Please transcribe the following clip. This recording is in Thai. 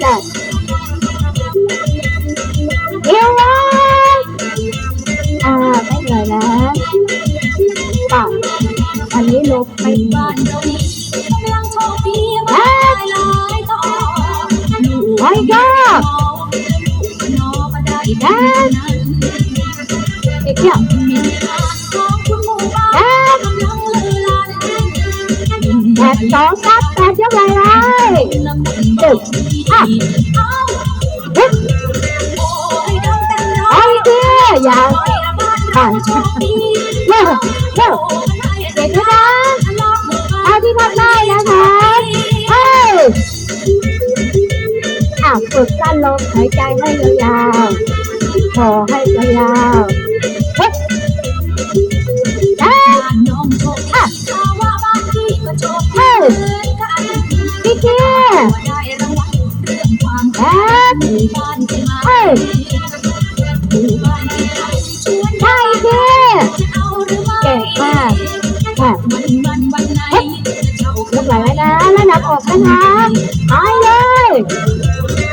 Đây. Yêu lắm. À, bắt người đó. Còn, anh đi lục mình. Oh my god! Dad! Hey, come Dad! Dad, don't ต่ออันนี้ลบไปบ้าเรานี้กำลังโชคดีมากหลายอไว้ก็นอก็ได้นั้นอีกเที่ยวมีงานของคุณหมู่บ้านแปดกำลังลือลั่นแปดสองครับแปดยกเลยเลยละมุนหนึ่งอะเอ้าเฮ้ยโอ้ยดังแต่ร้อไอ้งเที่ยอย่าโอ้ยละบ้านเราโชคดีเร็วเร็วโอ้ยได้เด็กนะเอานที่ทำได้นะคะเฮ้ยอะฝึกการลมหายใจให้ยาวๆขอให้ยาวๆ เฮ้ยหมู่บ้านที่เราชวนใช่เที่ยจะเอาหรือแก่งมากค่ะวันวันวันไหนเช่ายกไหล่ไว้นะแล้วนับออกนะคะ